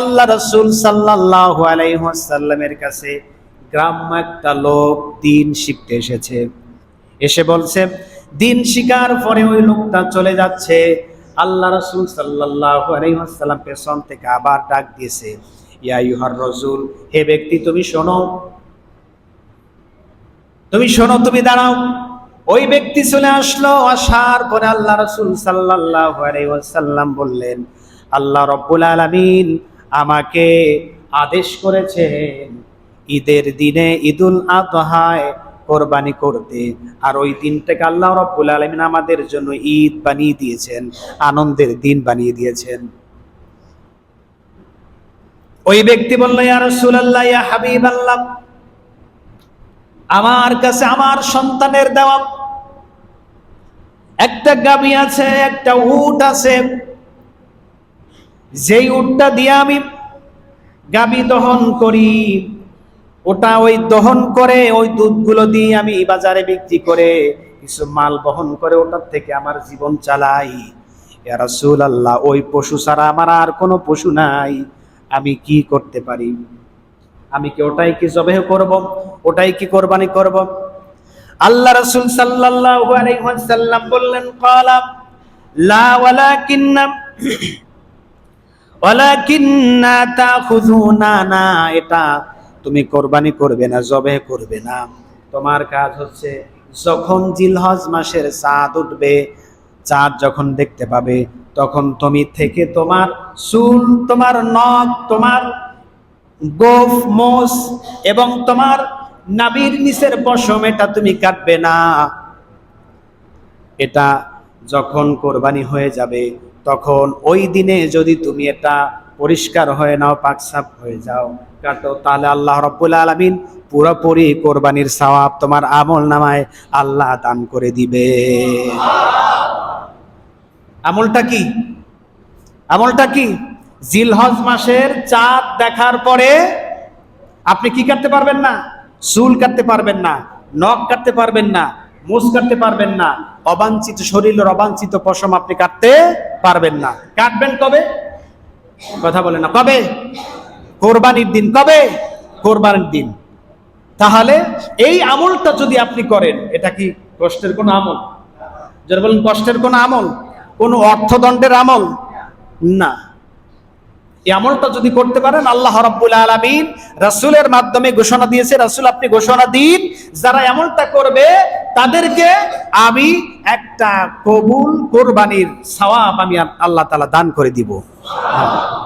আল্লাহ রসুল সাল্লাল্লাহু আলাইহি ওয়াসাল্লামের কাছে গ্রাম্য একটা লোক দিন শিখতে এসেছে। এসে বলছে, দিন শিকার পরে ওই লোকটা চলে যাচ্ছে। আল্লাহ রসুল সাল্লাল্লাহু আলাইহি ওয়াসাল্লাম পেছন থেকে আবার ডাক দিয়েছে, ইয়া রসুল, হে ব্যক্তি, তুমি শোনো। তুমি শোনো, তুমি দাঁড়াও। ওই ব্যক্তি চলে আসলো, আসার পরে আল্লাহ রসুল সাল্লাল্লাহু আলাইহি ওয়াসাল্লাম বললেন, আল্লাহ রব্বুল আলামিন আমাকে আদেশ করেছেন, ঈদের দিনে ঈদুল আদহায় কোরবানি করতে। আর ওই দিনটাকে আল্লাহ রব্বুল আলামিন আমাদের জন্য ঈদ বানিয়ে দিয়েছেন, আনন্দের দিন বানিয়ে দিয়েছেন। ওই ব্যক্তি বলল, ইয়া ইয়া হাবিবাল্লাহ, আমার কাছে আমার সন্তানের দেওয়া একটা গাবি আছে, একটা উট আছে যেই উটটা দিয়ে আমি গাবি দহন করি, ওটা ওই দহন করে ওই দুধগুলো দিয়ে আমি বাজারে বিক্রি করে কিছু মাল বহন করে ওটার থেকে আমার জীবন চালাই। ইয়া রাসূলুল্লাহ, ওই পশু ছাড়া আমার আর কোনো পশু নাই। আমি কি করতে পারি? আমি কি ওটাই কি জবেহ করব? ওটাই কি কোরবানি করব? আল্লাহ রাসূল ওয়াসাল্লাম বললেন, ক্বালা লা এটা তুমি কোরবানি করবে না জবেহ করবে না। তোমার কাজ হচ্ছে যখন জিলহজ মাসের চাঁদ উঠবে, চাঁদ যখন দেখতে পাবে, তখন তুমি থেকে তোমার চুল, তোমার নখ, তোমার গোফ মোস এবং তোমার নাবির নিচের পশম, এটা তুমি কাটবে না। এটা যখন কোরবানি হয়ে যাবে তখন ওই দিনে যদি তুমি এটা পরিষ্কার হয়ে নাও পাকসাপ হয়ে যাও। কাটো তাহলে আল্লাহ রব্বুল আলমিন পুরোপুরি কোরবানির সওয়াব তোমার আমল নামায় আল্লাহ দান করে দিবে। আমলটা কি? আমলটা কি? জিলহজ মাসের চাঁদ দেখার পরে আপনি কি কাটতে পারবেন না? চুল কাটতে পারবেন না, নখ কাটতে পারবেন না মুস কাটতে পারবেন না অবাঞ্ছিত শরীরের অবাঞ্ছিত পশম আপনি কাটতে পারবেন না। কাটবেন কবে? কথা বলে না। কবে? কোরবানির দিন। কবে? কোরবানির দিন। তাহলে এই আমলটা যদি আপনি করেন, এটা কি কষ্টের কোনো আমল? যারা বলেন, কষ্টের কোনো আমল? কোনো অর্থদণ্ডের আমল? না। এই আমলটা যদি করতে পারেন, আল্লাহ রাব্বুল আলামিন রাসূলের মাধ্যমে ঘোষণা দিয়েছে। রাসূল, আপনি ঘোষণা দিন, যারা এমনটা করবে তাদেরকে আমি একটা কবুল কোরবানির সওয়াব আমি আল্লাহ তালা দান করে দিব।